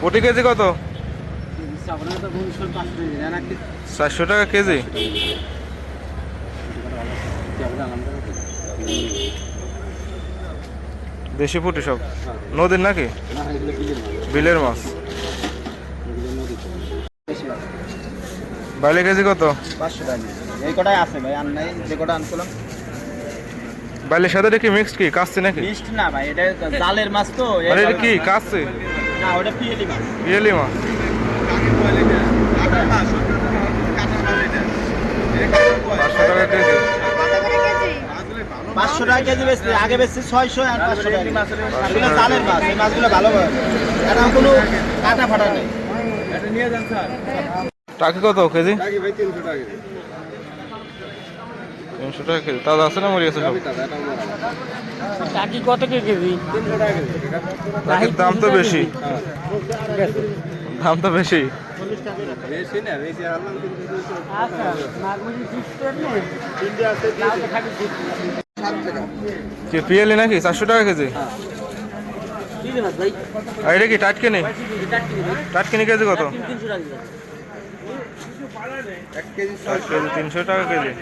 প্রতি কেজি কত? চারশো টাকা কেজি? দেশি পুটি সব? নদীর নাকি? বিলের মাছ। বাইলে কেজি কত? পাঁচশো টাকা এই কটাই আছে ভাই আর নাই যে কটা আনছিলাম বাইলের সাথে কি মিক্সড কি? কাচ্ছি নাকি? মিষ্টি না ভাই এটা জালের মাছ তো এটা কি কাচ্ছি না ওটা পিএলি মাছ। রিয়েলি মাছ। পাঁচশো টাকা কেজি। বেচছি আগে বেচছি ছয়শো আর পাঁচশো টাকা আসলে জালের মাছ। এই মাছগুলো ভালো এটা কোনো কাটা ফাটা নেই। টাকা কত কেজি? ভাই তিনশো টাকা। তিনশো টাকা কেজি। তাজা আছে না মরি আছে সব? টাকি কত কেজি? টাকির দাম তো বেশি। দাম তো বেশি। আনলাম পিএলি নাকি? চারশো টাকা কেজি? এটা কি টাটকিনি? কেজি কত? কেজি কেজি তিনশো টাকা কেজি।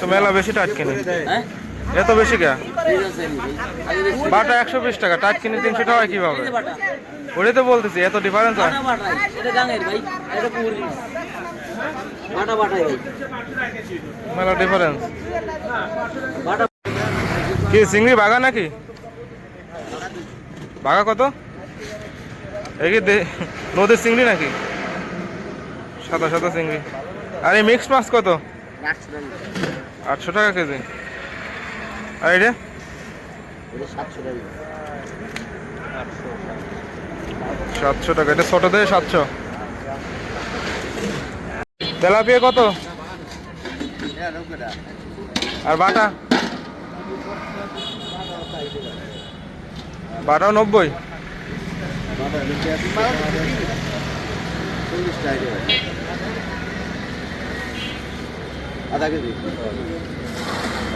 তো মেলা বেশি টাটকিনি এত বেশি কে? বাটা একশো বিশ টাকা টাটকিনি তিনশো টাকা হয় কীভাবে? ওটাই তো বলতেছি এত ডিফারেন্স হয়। মেলা ডিফারেন্স কি চিংড়ি বাগা নাকি? বাগা কত? দে- নদীর চিংড়ি নাকি? সাদা সাদা চিংড়ি। আর এই মিক্সড মাছ কত? আটশো টাকা কেজি। আর এটা? সাতশো টাকা। এটা ছোট দিয়ে সাতশো। তেলাপিয়া কত? আর বাটা? বাটাও নব্বই।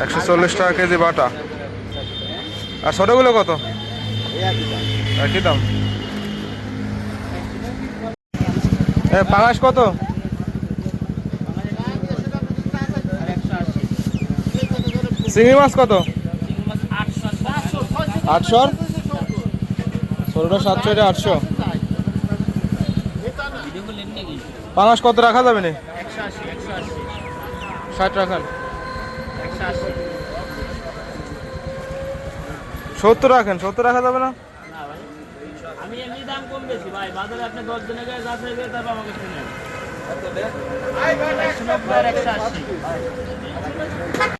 একশো চল্লিশ টাকা কেজি বাটা। আর ছোটগুলো কত? একই দাম। পাঙাশ কত? চিংড়ি মাছ কত? আটশো। ষোলোটা আটশো। পাঙাশ কত রাখা যাবে না? ষাট রাখান। সত্তর রাখেন, সত্তর রাখা যাবে না? আমি এমনি দাম কম বেশি, ভাই। বাজারে আপনি দশ জনের গায়ে যাচাই করে তারপর আমাকে আশি।